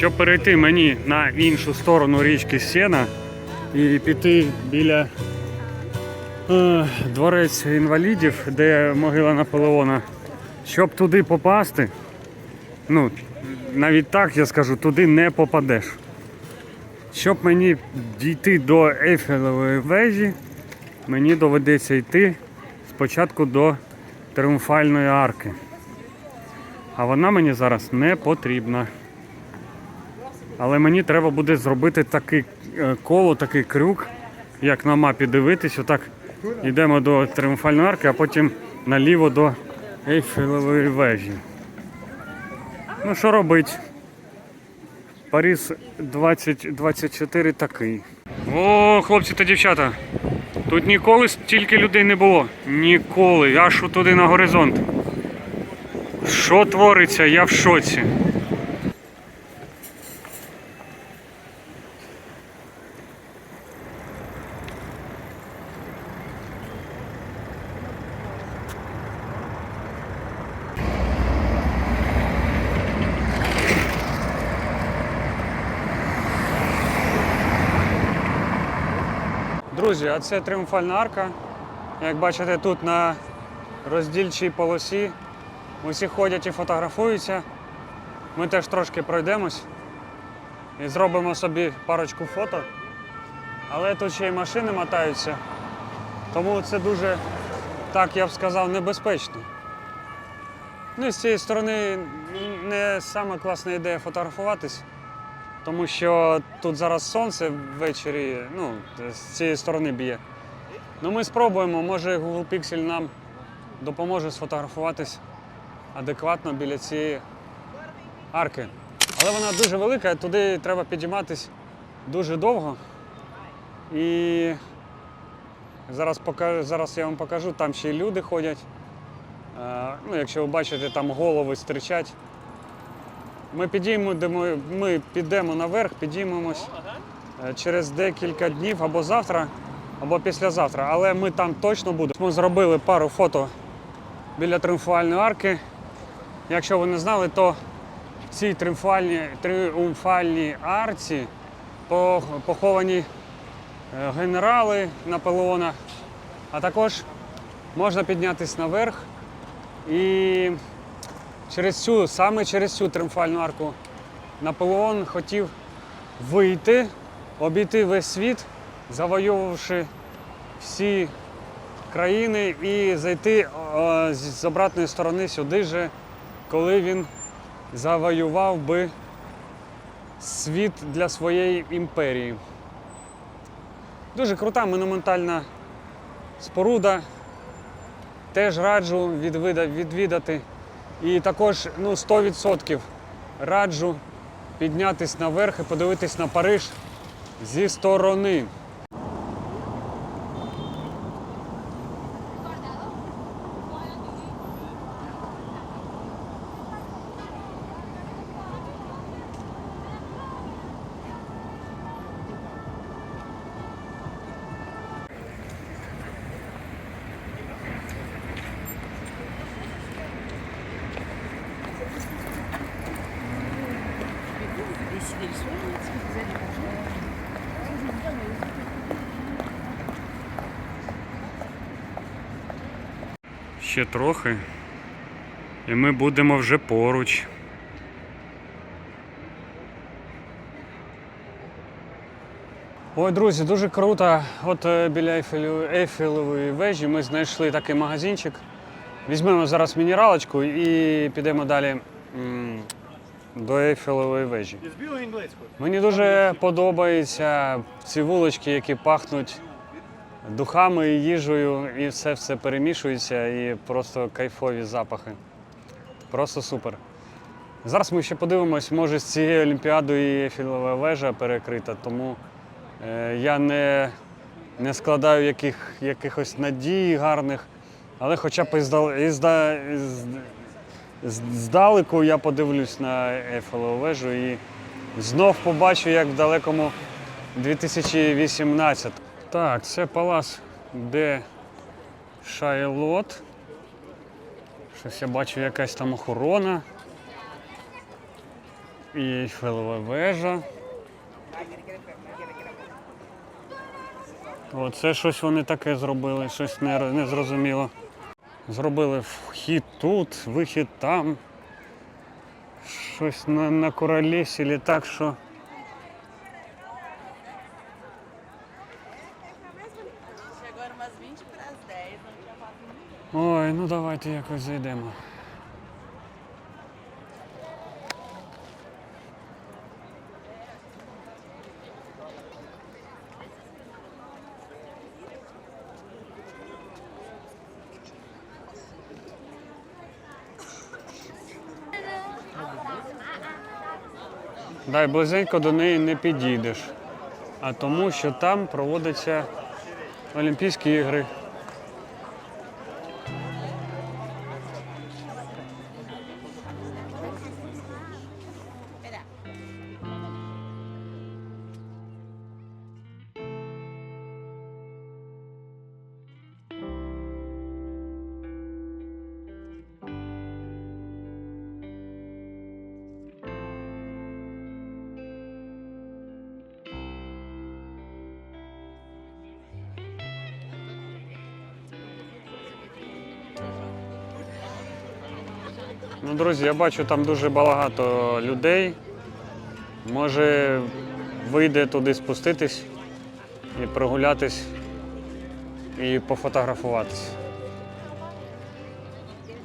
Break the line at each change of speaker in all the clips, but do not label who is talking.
Щоб перейти мені на іншу сторону річки Сена і піти біля е, дворець інвалідів, де могила Наполеона, щоб туди попасти, ну, навіть так я скажу, туди не попадеш. Щоб мені дійти до Ейфелевої вежі, мені доведеться йти спочатку до Тріумфальної арки. А вона мені зараз не потрібна. Але мені треба буде зробити такий е, коло, такий крюк, як на мапі дивитись. Отак йдемо до Тріумфальної арки, а потім наліво до Ейфелевої вежі. Ну що робить? Паріс 2024 такий. О, хлопці та дівчата. Тут ніколи стільки людей не було. Ніколи. Аж туди на горизонт. Що твориться, я в шоці. Друзі, а це тріумфальна арка. Як бачите, тут на роздільчій полосі усі ходять і фотографуються. Ми теж трошки пройдемось і зробимо собі парочку фото. Але тут ще й машини мотаються. Тому це дуже, так я б сказав, небезпечно. Ну і з цієї сторони не саме класна ідея фотографуватись. Тому що тут зараз сонце ввечері, ну, з цієї сторони б'є. Ну ми спробуємо, може Google Pixel нам допоможе сфотографуватись адекватно біля цієї арки. Але вона дуже велика, туди треба підійматись дуже довго. І зараз, покажу, зараз я вам покажу, там ще й люди ходять. Е, Ну, якщо ви бачите, там голови стирчать. Ми підіймемо, ми підемо наверх, підіймемось е, через декілька днів або завтра, або післязавтра. Але ми там точно будемо. Ми зробили пару фото біля тріумфальної арки. Якщо ви не знали, то в цій тріумфальній, тріумфальній арці поховані е, генерали Наполеона, а також можна піднятися наверх і через цю, саме через цю тріумфальну арку Наполеон хотів вийти, обійти весь світ, завойовувавши всі країни і зайти е, з обратної сторони сюди же, коли він завоював би світ для своєї імперії. Дуже крута монументальна споруда. Теж раджу відвідати. І також ну, 100% раджу піднятись наверх і подивитись на Париж зі сторони. Ще трохи. І ми будемо вже поруч. Ой, друзі, дуже круто. От е, біля Ейфелевої вежі ми знайшли такий магазинчик. Візьмемо зараз мінералочку і підемо далі м, до Ейфелевої вежі. Мені дуже подобаються ці вулички, які пахнуть духами і їжею, і все все перемішується, і просто кайфові запахи. Просто супер. Зараз ми ще подивимось, може з цією Олімпіадою і Ейфелева вежа перекрита, тому е, я не, не складаю яких, якихось надій гарних, але хоча б здалеку я подивлюсь на Ейфелеву вежу і знов побачу, як в далекому 2018. Так, це палац, де Шайлот. Щось я бачу, якась там охорона. І Ейфелева вежа. Оце щось вони таке зробили, щось не, не зрозуміло. Зробили вхід тут, вихід там. Щось на, на королесілі так, що. Ой, ну давайте якось зайдемо. Дай близенько до неї не підійдеш, а тому, що там проводяться Олімпійські ігри. Ну, друзі, я бачу там дуже багато людей. Може, вийде туди спуститись і прогулятись і пофотографуватись.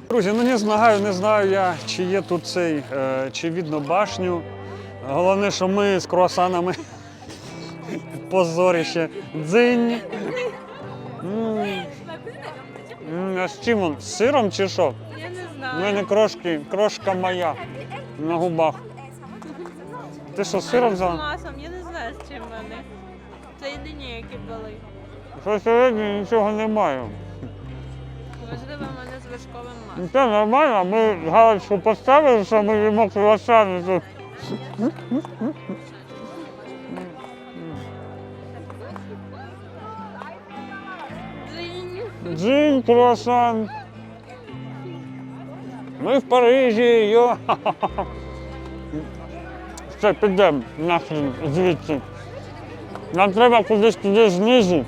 Друзі, ну не знаю, не знаю я, чи є тут цей, е, чи видно башню. Головне, що ми з круасанами. Позоріще. Дзинь. А з чим він? З сиром чи що? У мене крошки, крошка моя на губах. Ти що, з сиром
З
взяла?
маслом, я не знаю, з чим вони. Це єдині, які були.
Що сьогодні нічого немає.
Можливо, мене з вершковим маслом.
Це нормально, ми галочку поставили, що ми їмо круасани тут.
Дзинь.
Джин, круасан. Ми в Парижі, йо. Все, підемо нахрен звідси. Нам треба кудись туди знизу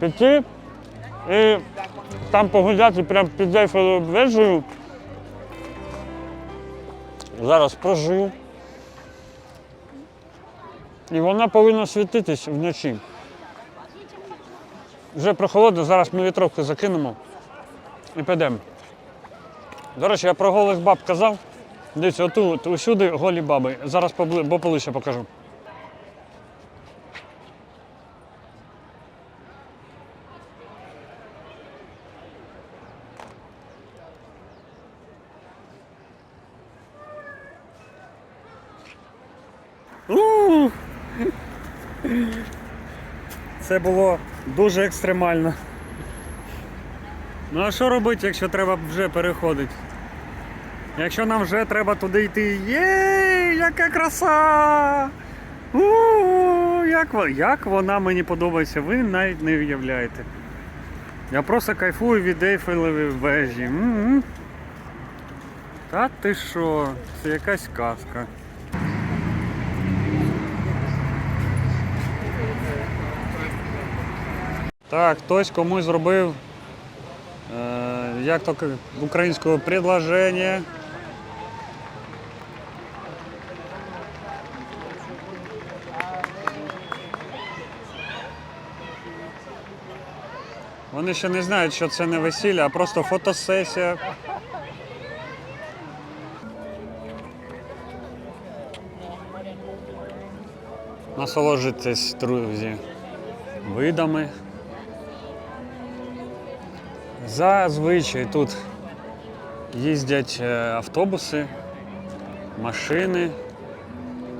піти і там погуляти прямо під Ейфелевою вежею. Зараз прожив. І вона повинна світитись вночі. Вже прохолодно, зараз ми вітровку закинемо і підемо. До речі, я про голих баб казав. Дивіться, отут, усюди голі баби. Зараз побли- поближче покажу. Це було дуже екстремально. Ну а що робити, якщо треба вже переходити? Якщо нам вже треба туди йти. Є, яка краса! у як, як вона мені подобається, ви навіть не уявляєте. Я просто кайфую від Ейфелевої вежі. М-м. Та ти що? Це якась казка. Так, хтось комусь зробив як то к- українською предложення. Вони ще не знають, що це не весілля, а просто фотосесія. Насолоджуйтесь, друзі, видами. Зазвичай тут їздять е, автобуси, машини,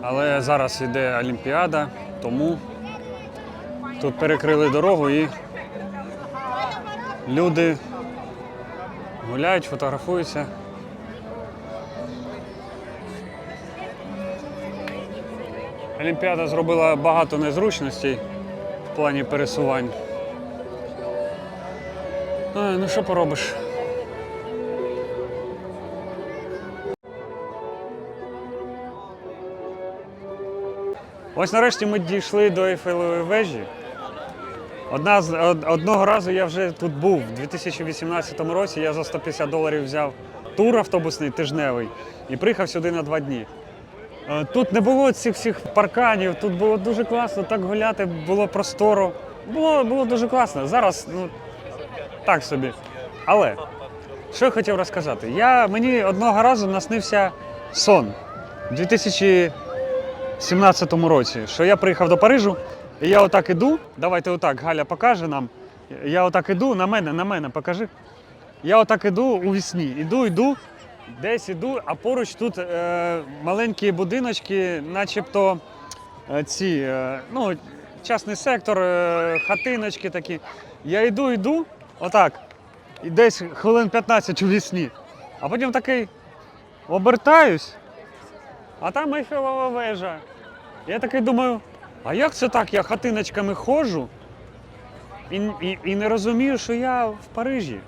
але зараз йде Олімпіада, тому тут перекрили дорогу і люди гуляють, фотографуються. Олімпіада зробила багато незручностей в плані пересувань. А, ну що поробиш? Ось нарешті ми дійшли до Ейфелевої вежі. Одна з, од- одного разу я вже тут був. У 2018 році я за 150 доларів взяв тур автобусний тижневий і приїхав сюди на два дні. Е, Тут не було цих всіх парканів, тут було дуже класно, так гуляти, було просторо. Було, було дуже класно. Зараз, ну, так собі. Але що я хотів розказати? Я, мені одного разу наснився сон у 2017 році, що я приїхав до Парижу, і я отак іду. Давайте отак, Галя покаже нам. Я отак іду, на мене, на мене покажи. Я отак іду у вісні. Іду, іду, десь іду, а поруч тут е, маленькі будиночки, начебто е, ці, е, ну, частний сектор, е, хатиночки такі. Я йду, йду, отак, і десь хвилин 15 у вісні. А потім такий обертаюсь, а там Ейфелева вежа. Я такий думаю, а як це так? Я хатиночками ходжу і, і, і не розумію, що я в Парижі.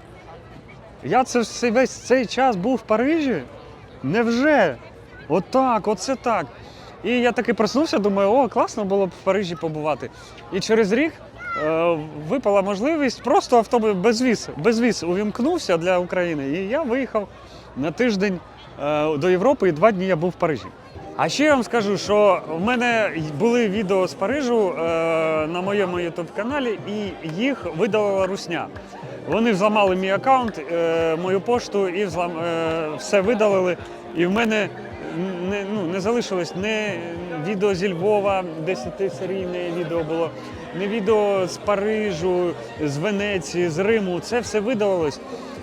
Я це весь цей час був в Парижі? Невже? Отак, оце так. І я таки проснувся, думаю, о, класно було б в Парижі побувати. І через рік випала можливість просто автобус безвіз, безвіз увімкнувся для України. І я виїхав на тиждень е, до Європи, і два дні я був в Парижі. А ще я вам скажу, що в мене були відео з Парижу е, на моєму youtube каналі, і їх видалила русня. Вони взламали мій аккаунт, е, мою пошту і взлам, е, все видалили. І в мене не, ну, не залишилось не відео зі Львова, 10-серійне відео було, не відео з Парижу, з Венеції, з Риму. Це все видалилось.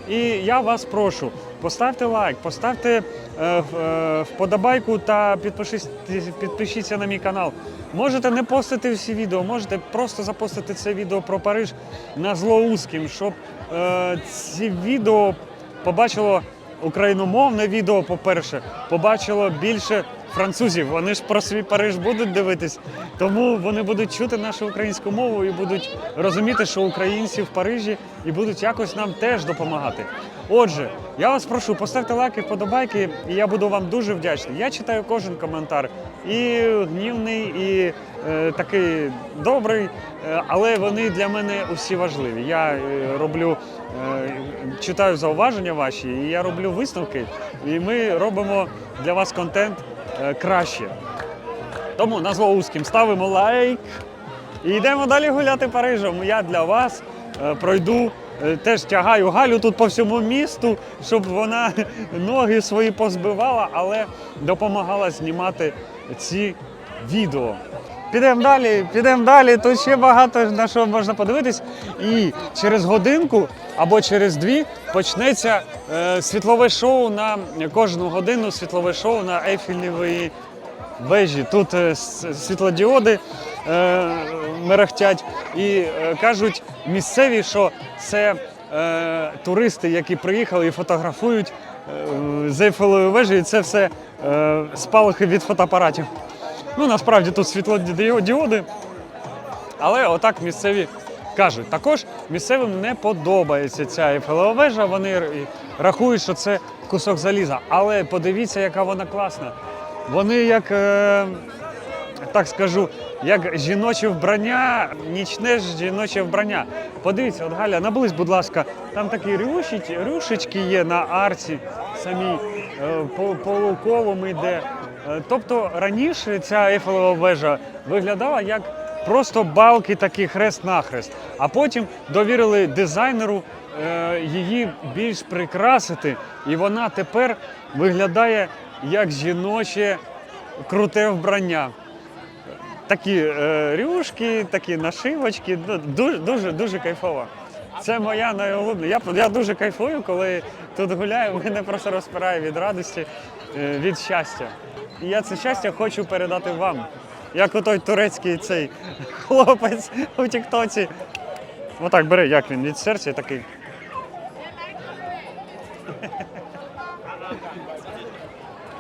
І я вас прошу, поставте лайк, поставте е, е, вподобайку та підпишись- підпишіться на мій канал. Можете не постити всі відео, можете просто запостити це відео про Париж на злоузьким, щоб е, ці відео побачило україномовне відео, по-перше, побачило більше французів. Вони ж про свій Париж будуть дивитись, тому вони будуть чути нашу українську мову і будуть розуміти, що українці в Парижі і будуть якось нам теж допомагати. Отже, я вас прошу, поставте лайки, вподобайки, і я буду вам дуже вдячний. Я читаю кожен коментар, і гнівний, і е, такий добрий, е, але вони для мене усі важливі. Я е, роблю, е, читаю зауваження ваші, і я роблю висновки, і ми робимо для вас контент краще. Тому на Злоузьким ставимо лайк і йдемо далі гуляти Парижем. Я для вас е, пройду, е, теж тягаю Галю тут по всьому місту, щоб вона ноги свої позбивала, але допомагала знімати ці відео. Підемо далі, підемо далі. Тут ще багато на що можна подивитись. І через годинку або через дві почнеться е, світлове шоу на кожну годину світлове шоу на Ейфелевій вежі. Тут е, світлодіоди е, мерехтять і е, кажуть місцеві, що це е, туристи, які приїхали і фотографують е, з Ейфелевою вежею. Це все е, спалахи від фотоапаратів. Ну насправді тут світлодіоди, але отак місцеві кажуть. Також місцевим не подобається ця Ейфелева вежа. Вони рахують, що це кусок заліза. Але подивіться, яка вона класна. Вони як, е, так скажу, як жіноче вбрання, нічне ж жіноче вбрання. Подивіться, от Галя, наблизь, будь ласка, там такі рюшечки, є на арці самій, е, по, по луковому йде. Е, Тобто раніше ця Ейфелева вежа виглядала як просто балки такі хрест-нахрест. А потім довірили дизайнеру е, її більш прикрасити, і вона тепер виглядає як жіноче круте вбрання. Такі е, рюшки, такі нашивочки, дуже, дуже, дуже кайфово. Це моя найулюбленіша. Я, я дуже кайфую, коли тут гуляю, мене просто розпирає від радості, від щастя. І я це щастя хочу передати вам. Як отой турецький цей хлопець у Тіктоці. Отак бери, як він від серця такий.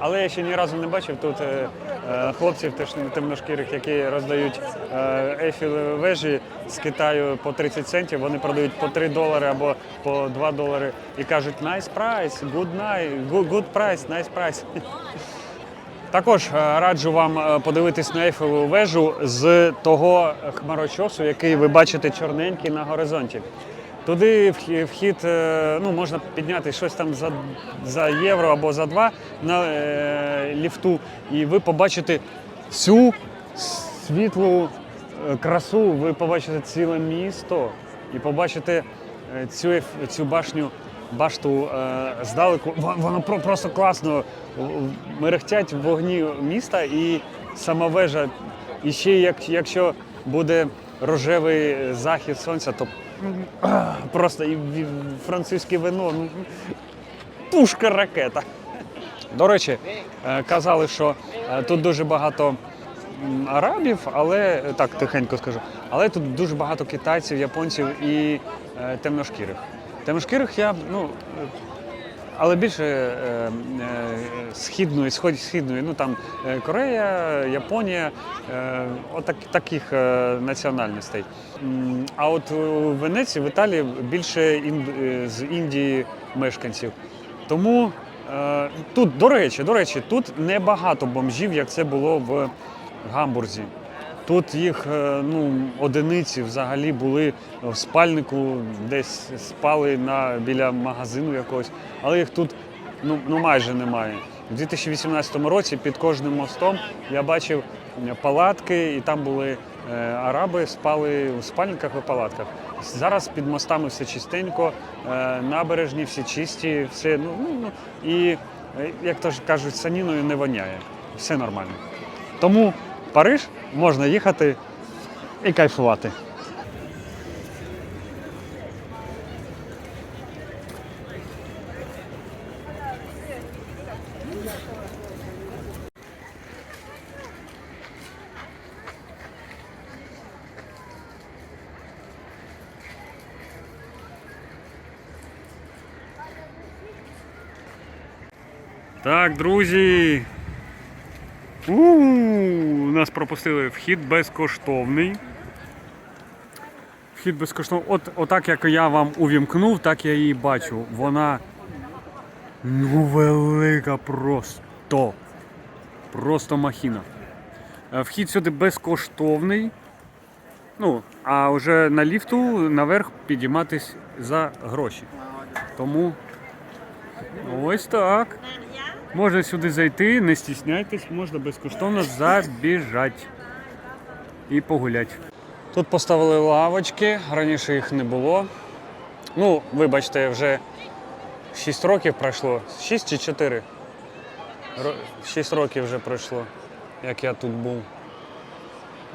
Але я ще ні разу не бачив тут е, е, хлопців теж темношкірих, які роздають е, ейфелеві вежі з Китаю по 30 центів. Вони продають по 3 долари або по 2 долари і кажуть nice price, good night, good, good price, nice price. Також е, раджу вам е, подивитись на Ейфелеву вежу з того хмарочосу, який ви бачите чорненький на горизонті. Туди вхід е, ну, можна підняти щось там за, за євро або за два на е, ліфту, і ви побачите цю світлу красу, ви побачите ціле місто і побачите цю, цю башню, башту е, здалеку. Во- Воно про- просто класно. В- в- вогні міста і сама вежа. І ще як, якщо буде рожевий захід сонця, то просто і французьке вино. ну, Пушка ракета. До речі, е, казали, що е, тут дуже багато арабів, але так тихенько скажу. Але тут дуже багато китайців, японців і темношкірих. Темношкірих я, ну. Але більше е, е, східної, сход, східної, ну там е, Корея, Японія, отак, таких національностей. А от у Венеції, в Італії більше ін, з Індії мешканців. Тому тут, до речі, до речі, тут небагато бомжів, як це було в Гамбурзі. Тут їх е, ну, одиниці взагалі були в спальнику, десь спали на, біля магазину якогось, але їх тут ну, ну, майже немає. У 2018 році під кожним мостом я бачив палатки, і там були е, араби, спали у спальниках і палатках. Зараз під мостами все чистенько, е, набережні всі чисті, все ну, ну, ну і е, як то ж кажуть, саніною не воняє. Все нормально. Тому Париж можна їхати і кайфувати. Так, друзі. у нас пропустили вхід безкоштовний. Вхід безкоштовний. От, отак, як я вам увімкнув, так я її бачу. Вона ну велика просто. Просто махіна. Е, Вхід сюди безкоштовний. Ну, а вже на ліфту наверх підійматись за гроші. Тому ось так. Можна сюди зайти, не стісняйтесь, можна безкоштовно забіжати і погуляти. Тут поставили лавочки, раніше їх не було. Ну, вибачте, вже 6 років пройшло. 6 чи 4? 6 років вже пройшло, як я тут був.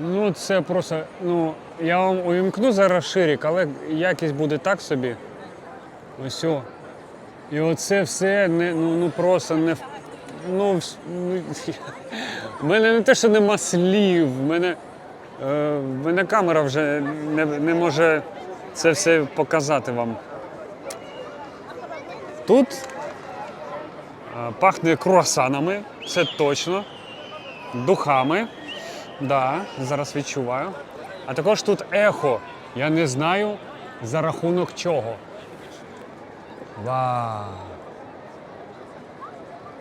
Ну, це просто, ну, я вам увімкну зараз ширик, але якість буде так собі. Ось. о. І оце все не, ну, ну просто не. Ну, ну, в мене не те, що нема слів, в мене, е, в мене камера вже не, не може це все показати вам. Тут е, пахне круасанами, це точно, духами. Да, зараз відчуваю. А також тут ехо. Я не знаю за рахунок чого. Вау!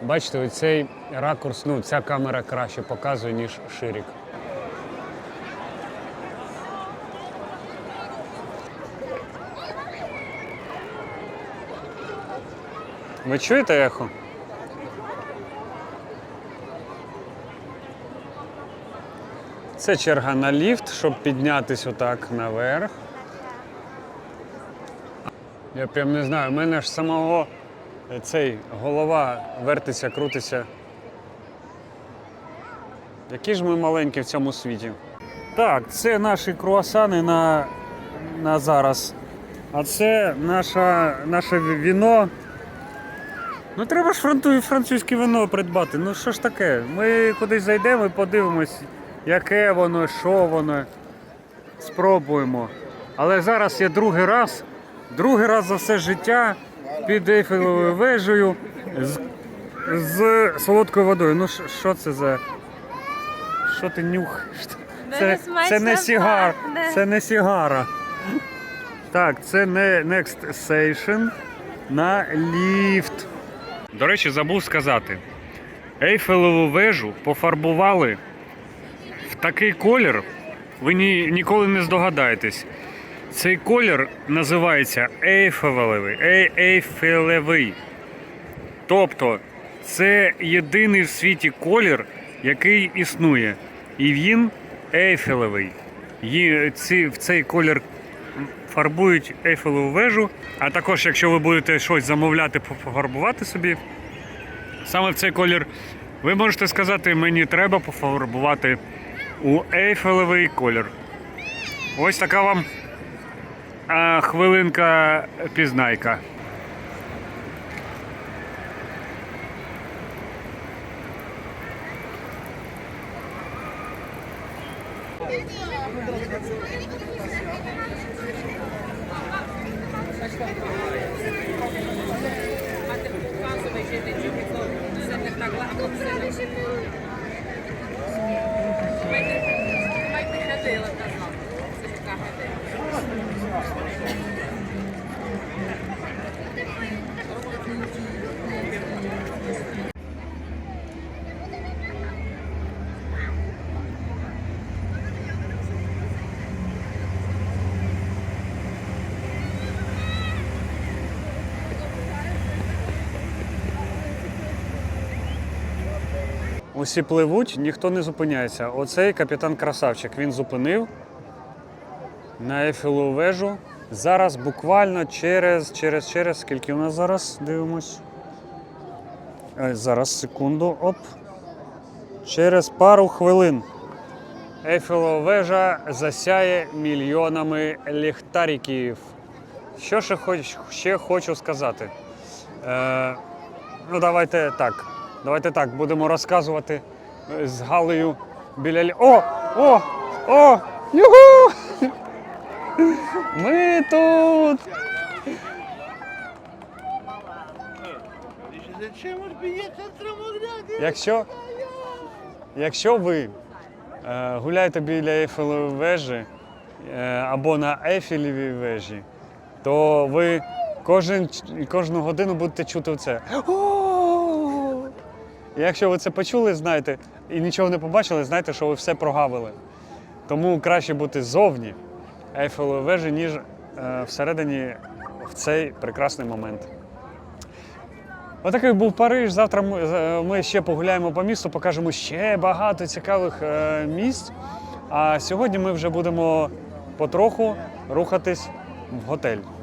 Бачите, оцей ракурс, ну, ця камера краще показує, ніж ширик. Ви чуєте ехо? Це черга на ліфт, щоб піднятися отак наверх. Я прям не знаю, у мене ж самого е, цей голова вертиться, крутиться. Які ж ми маленькі в цьому світі. Так, це наші круасани на, на зараз. А це наша, наше віно. Ну треба ж француз, французьке вино придбати. Ну що ж таке? Ми кудись зайдемо і подивимось, яке воно, що воно. Спробуємо. Але зараз я другий раз, другий раз за все життя під Ейфелевою вежею з, з солодкою водою. Ну що- це за. Що ти нюхаєш? Це, це не сігар, це не сігара. Так, це не Next Station на ліфт. До речі, забув сказати. Ейфелеву вежу пофарбували в такий колір, ви ні, ніколи не здогадаєтесь. Цей колір називається ейфелевий. Ей, ейфелевий. Тобто це єдиний в світі колір, який існує. І він ейфелевий. В цей колір фарбують ейфелеву вежу. А також, якщо ви будете щось замовляти, пофарбувати собі, саме в цей колір, ви можете сказати, мені треба пофарбувати у ейфелевий колір. Ось така вам а, хвилинка пізнайка.
Vai ter cadela, tá
Усі пливуть, ніхто не зупиняється. Оцей капітан красавчик. Він зупинив на Ейфелеву вежу. Зараз буквально через, через, через, скільки у нас зараз? Дивимось. Зараз, секунду. Оп. Через пару хвилин Ейфелева вежа засяє мільйонами ліхтариків. Що ще, хоч, ще хочу сказати? Е, ну, давайте так. Давайте так, будемо розказувати е, з Галею біля. лі- О! О! О! Юху! Ми тут! Якщо, якщо ви е, гуляєте біля Ейфелевої вежі е, або на Ейфелевій вежі, то ви кожен, кожну годину будете чути це. О! І Якщо ви це почули, знаєте, і нічого не побачили, знайте, що ви все прогавили. Тому краще бути ззовні Ейфелевої вежі, ніж е, всередині в цей прекрасний момент. Отакий був Париж. Завтра ми, е, ми ще погуляємо по місту, покажемо ще багато цікавих е, місць. А сьогодні ми вже будемо потроху рухатись в готель.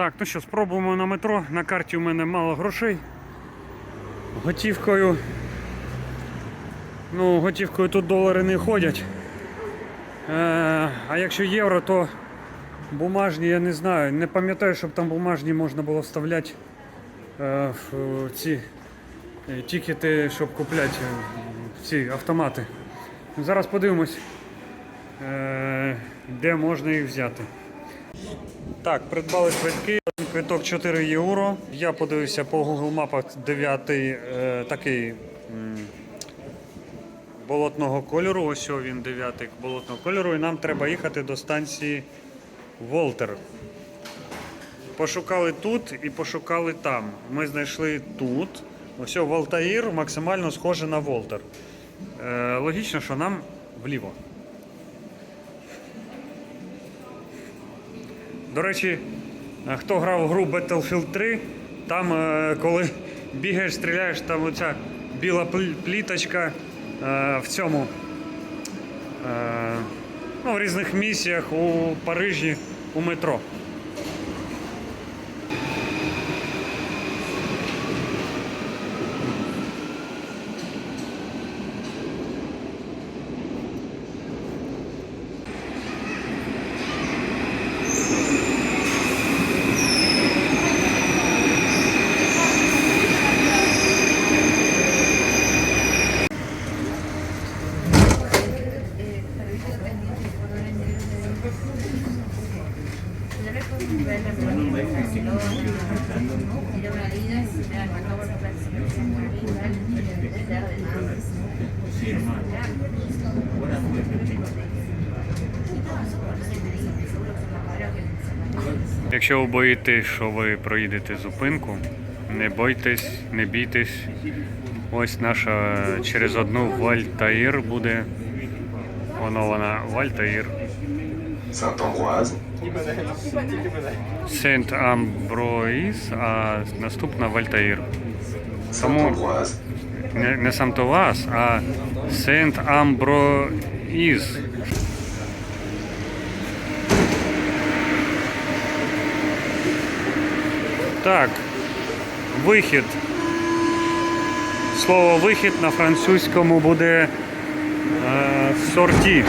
Так, ну що, спробуємо на метро. На карті у мене мало грошей. Готівкою. Ну, готівкою тут долари не ходять. Е, а якщо євро, то бумажні, я не знаю. Не пам'ятаю, щоб там бумажні можна було вставляти е, в ці е, тікети, щоб купляти ці автомати. Зараз подивимось, де можна їх взяти. Так, придбали квитки. Квиток 4 євро. Я подивився по Google мапах 9 е, такий м, болотного кольору. Ось він 9 болотного кольору. І нам треба їхати до станції Волтер. Пошукали тут і пошукали там. Ми знайшли тут. Ось Волтаїр максимально схоже на Волтер. Е, логічно, що нам вліво. До речі, Хто грав в гру Battlefield 3, там, е, коли бігаєш, стріляєш, там оця біла пліточка е, в цьому. е, Ну, в різних місіях у Парижі у метро. Якщо ви боїтесь, що ви проїдете зупинку, не бойтесь, не бійтесь. Ось наша через одну Вальтаїр буде. Воно вона Вальтаїр. Сент Амброїс, а наступна Вальтаїр. Тому не, не Сантовас, а Сент Амброїз. Так, вихід. Слово вихід на французькому буде е, сорті.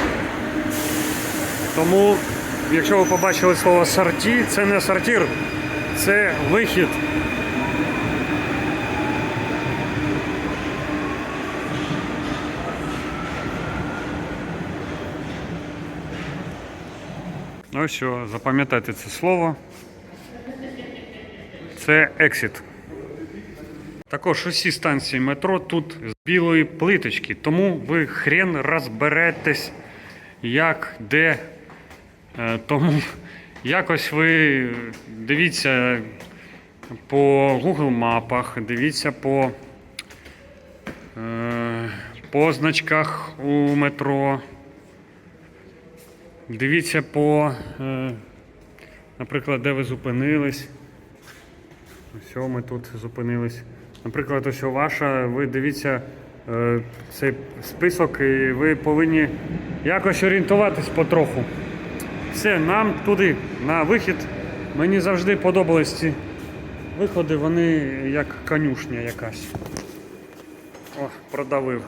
Тому, якщо ви побачили слово сорті, це не сортір, це вихід. Ну що, запам'ятайте це слово. Це exit. Також усі станції метро тут з білої плиточки, тому ви хрен розберетесь, як, де. Е, Тому якось ви дивіться по Google мапах, дивіться по, е, по значках у метро. Дивіться по, е, наприклад, де ви зупинились. Ось ми тут зупинились. Наприклад, ось ваша, ви дивіться е, цей список, і ви повинні якось орієнтуватись потроху. Все, нам туди, на вихід. Мені завжди подобались ці виходи, вони як конюшня якась. О, продавив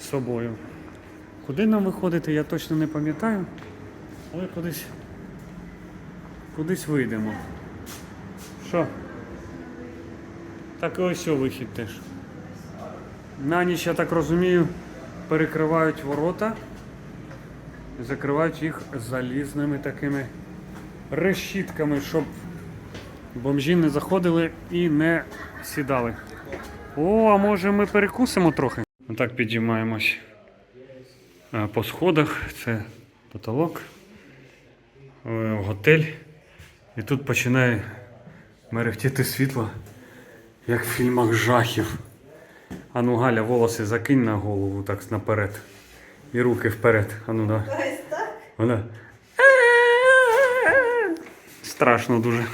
з собою. Куди нам виходити, я точно не пам'ятаю, але кудись, кудись вийдемо. Що? Так і ось вихід теж. На ніч, я так розумію, перекривають ворота, закривають їх залізними такими решітками, щоб бомжі не заходили і не сідали. О, а може ми перекусимо трохи? Отак підіймаємось е, по сходах. Це потолок, е, готель. І тут починає мерехтіти світло, як в фільмах жахів. Ану, Галя, волоси закинь на голову так наперед. І руки вперед. Ану, давай. Вона. Страшно дуже.